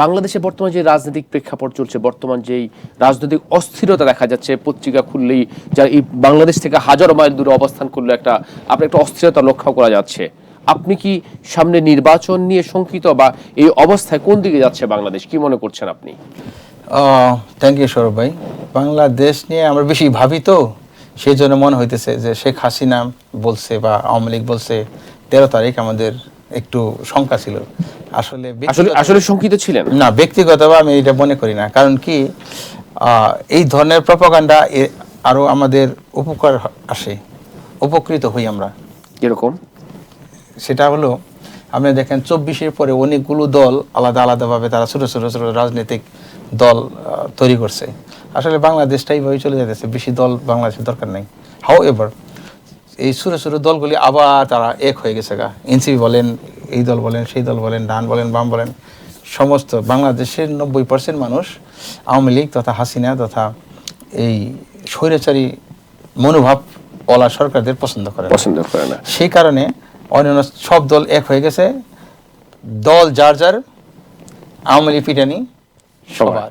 বাংলাদেশে বর্তমান যে রাজনৈতিক প্রেক্ষাপট চলছে, বর্তমান যেই রাজনৈতিক অস্থিরতা দেখা যাচ্ছে, পত্রিকা খুললেই যারা এই বাংলাদেশ থেকে হাজারো মাইল দূরে অবস্থান করলে একটা, আপনার একটা অস্থিরতা লক্ষ্য করা যাচ্ছে। আপনি কি সামনে নির্বাচন নিয়ে শঙ্কিত বা এই অবস্থায় কোন দিকে যাচ্ছে বাংলাদেশ? কি মনে করছেন আপনি? থ্যাংক ইউ সৌরভ ভাই। বাংলাদেশ নিয়ে আমরা বেশি ভাবি তো, সেই জন্য মনে হইতেছে যে শেখ হাসিনা বলছে বা আওয়ামী লীগ বলছে, তেরো তারিখ আমাদের একটু শঙ্কা ছিল। আসলে আসলে আসলে শঙ্কিত ছিলেন? না ব্যক্তিগতভাবে আমি এটা মনে করি না। কারণ কি এই ধরনের প্রপাগান্ডা আরও আমাদের উপকার আসে। উপকৃত হই আমরা। এরকম সেটা হলো আপনি দেখেন চব্বিশের পরে অনেকগুলো দল আলাদা আলাদাভাবে তারা ছোটো ছোটো ছোটো রাজনৈতিক দল তৈরি করছে। আসলে বাংলাদেশটা এইভাবে চলে যেতেছে বেশি দল বাংলাদেশের দরকার নেই। হাউ এভার এই ছোট ছোট দলগুলি আবার তারা এক হয়ে গেছে গা। এনসিপি বলেন এই দল বলেন সেই দল বলেন ডান বলেন বাম বলেন সমস্ত বাংলাদেশের নব্বই পার্সেন্ট মানুষ আওয়ামী লীগ তথা হাসিনা তথা এই স্বৈরাচারী মনোভাব ওলা সরকারদের পছন্দ করে পছন্দ করে না। সেই কারণে অন্যান্য সব দল এক হয়ে গেছে। দল যার যার আওয়ামী লীগ পিটানি সবার।